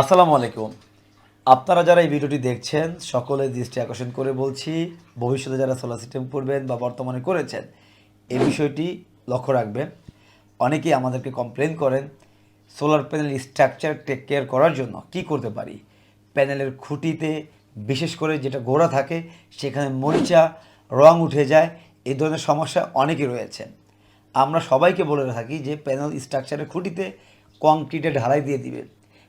আসসালামু আলাইকুম। আপনারা যারা এই ভিডিওটি দেখছেন, সকলে দৃষ্টি আকর্ষণ করে বলছি, ভবিষ্যতে যারা সোলার সিস্টেম করবেন বা বর্তমানে করেছেন, এই বিষয়টি লক্ষ্য রাখবেন। অনেকেই আমাদেরকে কমপ্লেন করেন solar panel structure take care করার জন্য কি করতে পারি? প্যানেলের খুঁটিতে বিশেষ করে যেটা গোড়া থাকে, সেখানে মরিচা, রং উঠে যায় এই ধরনের সমস্যা অনেকই রয়েছে আমরা সবাইকে বলে থাকি যে প্যানেল স্ট্রাকচারের খুঁটিতে কংক্রিটে ঢালাই দিয়ে দিবে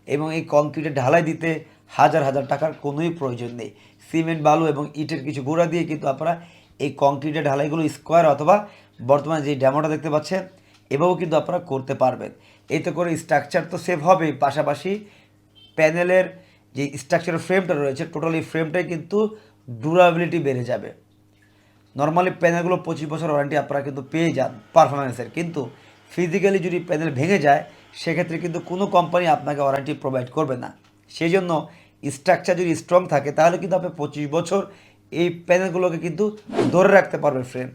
এবং এই কংক্রিটে ঢালাই দিতে হাজার হাজার টাকার কোনোই প্রয়োজন নেই। সিমেন্ট, বালু এবং ইটের কিছু গুঁড়া দিয়ে কিন্তু আপনারা এই কংক্রিটের ঢালাইগুলো স্কোয়ার অথবা বর্তমানে যে ড্যামোটা দেখতে পাচ্ছেন, এভাবেও কিন্তু আপনারা করতে পারবেন। এতে করে স্ট্রাকচার তো সেভ হবেই। পাশাপাশি প্যানেলের যে স্ট্রাকচারের ফ্রেমটা রয়েছে টোটালি ফ্রেমটাই কিন্তু ডুরাবিলিটি বেড়ে যাবে। নর্মালি প্যানেলগুলো পঁচিশ বছর ওয়ারেন্টি আপনারা কিন্তু পেয়ে যান পারফরমেন্সের কিন্তু ফিজিক্যালি যদি প্যানেল ভেঙে যায় সেক্ষেত্রে কিন্তু কোনো কোম্পানি আপনাকে ওয়ারেন্টি প্রোভাইড করবে না। সেই জন্য স্ট্রাকচার যদি স্ট্রং থাকে, তাহলে কিন্তু আপনি পঁচিশ বছর এই প্যানেলগুলোকে কিন্তু ধরে রাখতে পারবে ফ্রেম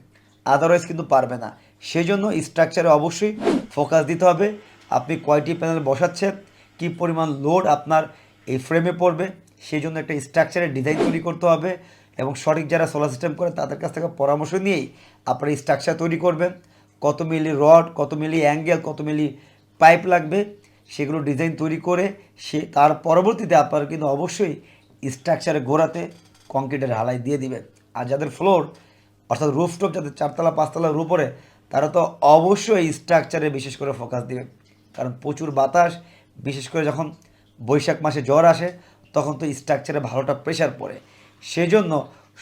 আদারওয়াইজ কিন্তু পারবে না। সেই জন্য স্ট্রাকচারে অবশ্যই ফোকাস দিতে হবে। আপনি কয়টি প্যানেল বসাচ্ছেন, কি পরিমাণ লোড আপনার এই ফ্রেমে পড়বে সেই জন্য একটা স্ট্রাকচারের ডিজাইন তৈরি করতে হবে এবং সঠিক যারা সোলার সিস্টেম করে তাদের কাছ থেকে পরামর্শ নিয়েই আপনারা স্ট্রাকচার তৈরি করবেন। কত মিলি রড কত মিলি অ্যাঙ্গেল কত মিলি পাইপ লাগবে, সেগুলো ডিজাইন তৈরি করে সে তার পরবর্তীতে আপনারা কিন্তু অবশ্যই স্ট্রাকচারে গোড়াতে কংক্রিটের হালাই দিয়ে দিবেন। আর যাদের ফ্লোর, অর্থাৎ রুফটপ যাদের চারতলা, পাঁচতলার উপরে, তারা তো অবশ্যই স্ট্রাকচারে বিশেষ করে ফোকাস দিবেন। কারণ প্রচুর বাতাস, বিশেষ করে যখন বৈশাখ মাসে জ্বর আসে, তখন তো স্ট্রাকচারে ভালোটা প্রেশার পড়ে। সেজন্য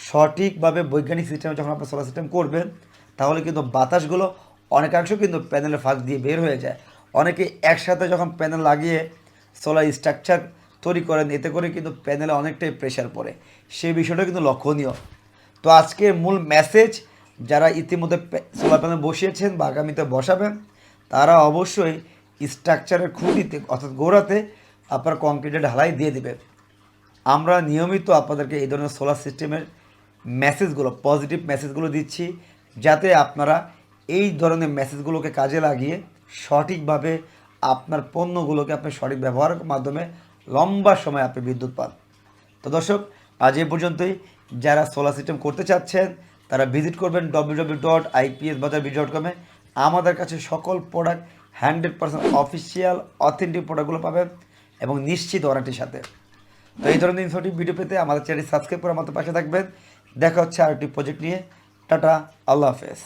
সঠিকভাবে বৈজ্ঞানিক সিস্টেমে যখন আপনি সোলার সিস্টেম করবেন, তাহলে কিন্তু বাতাসগুলো অনেকাংশ কিন্তু প্যানেলের ফাঁক দিয়ে বের হয়ে যায়। অনেকে একসাথে যখন প্যানেল লাগিয়ে সোলার স্ট্রাকচার তৈরি করেন, এতে করে কিন্তু প্যানেলে অনেকটাই প্রেশার পড়ে। সেই বিষয়টা কিন্তু লক্ষণীয়। তো আজকের মূল মেসেজ যারা ইতিমধ্যে সোলার প্যানেল বসিয়েছেন বা আগামীতে বসাবেন, তারা অবশ্যই স্ট্রাকচারের খুঁটিতে, অর্থাৎ গোড়াতে আপনার কংক্রিটের ঢালাই দিয়ে দেবেন আমরা নিয়মিত আপনাদেরকে এই ধরনের সোলার সিস্টেমের মেসেজগুলো পজিটিভ মেসেজগুলো দিচ্ছি, যাতে আপনারা এই ধরনের মেসেজগুলোকে কাজে লাগিয়ে সঠিকভাবে আপনার পণ্যগুলোকে আপনি সঠিক ব্যবহারের মাধ্যমে লম্বা সময় আপনি বিদ্যুৎ পান। তো দর্শক, আজ এ পর্যন্তই। যারা সোলার সিস্টেম করতে চাচ্ছেন, তারা ভিজিট করবেন W W dot IPS bazar dot কমে আমাদের কাছে সকল product hundred percent official authentic প্রোডাক্টগুলো পাবেন এবং নিশ্চিত ওয়ারেন্টির সাথে। তো এই ধরনের ইনফর্মেটিভ ভিডিও পেতে আমাদের চ্যানেল সাবস্ক্রাইব করে আমাদের পাশে থাকবেন। দেখা হচ্ছে আরেকটি প্রজেক্ট নিয়ে। টাটা, আল্লাহ হাফেজ।